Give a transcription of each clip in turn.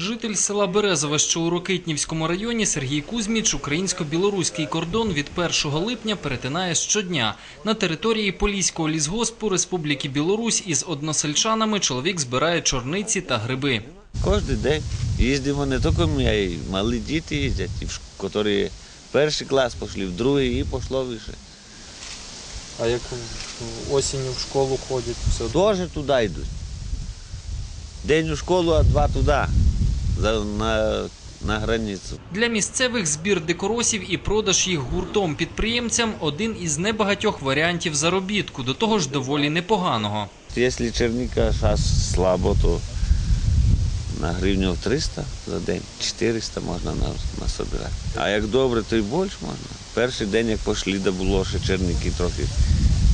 Житель села Березове, що у Рокитнівському районі, Сергій Кузьміч, українсько-білоруський кордон від 1 липня перетинає щодня. На території Поліського лісгоспу Республіки Білорусь із односельчанами чоловік збирає чорниці та гриби. Кожен день їздимо не тільки ми, а й малі діти їздять, які перший клас пішли, в другий і пішло вище. А як осінню в школу ходять, все. Теж туди йдуть. День у школу, а два туди, на, на границю. Для місцевих збір дикоросів і продаж їх гуртом підприємцям один із небагатьох варіантів заробітку, до того ж доволі непоганого. Якщо черніка зараз слабо, то на гривню 300 за день, 400 можна насобирати. А як добре, то й більше можна. Перший день, як пішли, де було ще черніки трохи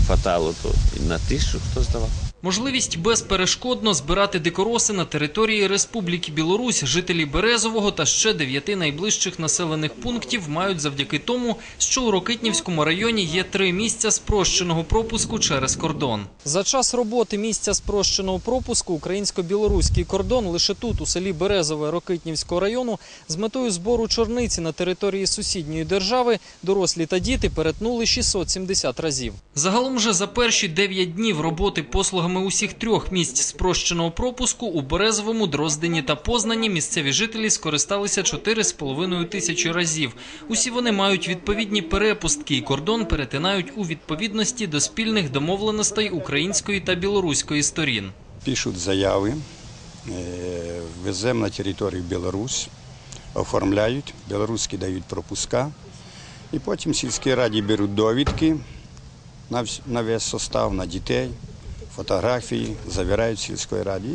фатало, то і на тисячу хто здавав. Можливість безперешкодно збирати дикороси на території Республіки Білорусь жителі Березового та ще дев'яти найближчих населених пунктів мають завдяки тому, що у Рокитнівському районі є три місця спрощеного пропуску через кордон. За час роботи місця спрощеного пропуску українсько-білоруський кордон лише тут, у селі Березове Рокитнівського району, з метою збору чорниці на території сусідньої держави дорослі та діти перетнули 670 разів. Загалом же за перші 9 днів роботи послугами усіх трьох місць спрощеного пропуску у Березовому, Дроздені та Познані місцеві жителі скористалися 4,5 тисячі разів. Усі вони мають відповідні перепустки і кордон перетинають у відповідності до спільних домовленостей української та білоруської сторін. пишуть заяви, е, веземо на територію Білорусь, оформляють, білоруські дають пропуска, і потім сільській раді беруть довідки на весь состав, на дітей, фотографії, завіряють в сільській раді.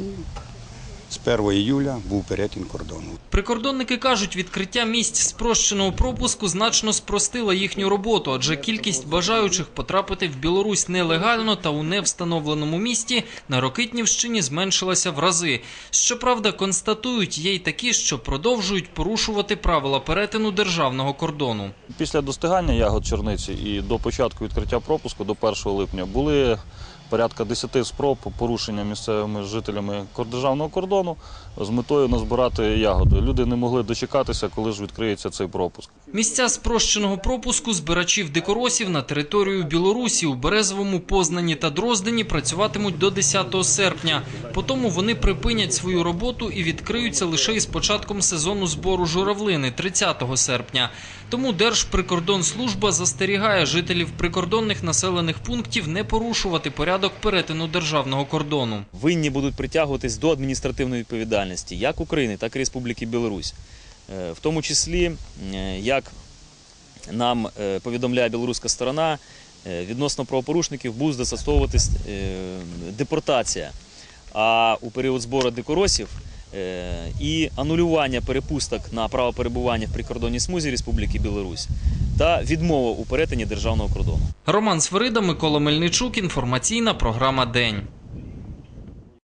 З 1 іюля був перетин кордону. Прикордонники кажуть, відкриття місць спрощеного пропуску значно спростило їхню роботу, адже кількість бажаючих потрапити в Білорусь нелегально та у невстановленому місті на Рокитнівщині зменшилася в рази. Щоправда, констатують, є й такі, що продовжують порушувати правила перетину державного кордону. Після достигання ягод чорниці і до початку відкриття пропуску до 1 липня були порядка 10 спроб порушення місцевими жителями державного кордону з метою назбирати ягоди. Люди не могли дочекатися, коли ж відкриється цей пропуск. Місця спрощеного пропуску збирачів дикоросів на територію Білорусі у Березовому, Познані та Дроздені працюватимуть до 10 серпня. Потім вони припинять свою роботу і відкриються лише із початком сезону збору журавлини 30 серпня. Тому Держприкордонслужба застерігає жителів прикордонних населених пунктів не порушувати порядок перетину державного кордону. винні будуть притягуватись до адміністративної відповідальності як України, так і Республіки Білорусь. Е, В тому числі, е, як нам е, повідомляє білоруська сторона, відносно правопорушників буде застосовуватись депортація. А у період збору дикоросів і анулювання перепусток на право перебування в прикордонній смузі Республіки Білорусь та відмова у перетині державного кордону. Роман Свирида, Микола Мельничук. Інформаційна програма День.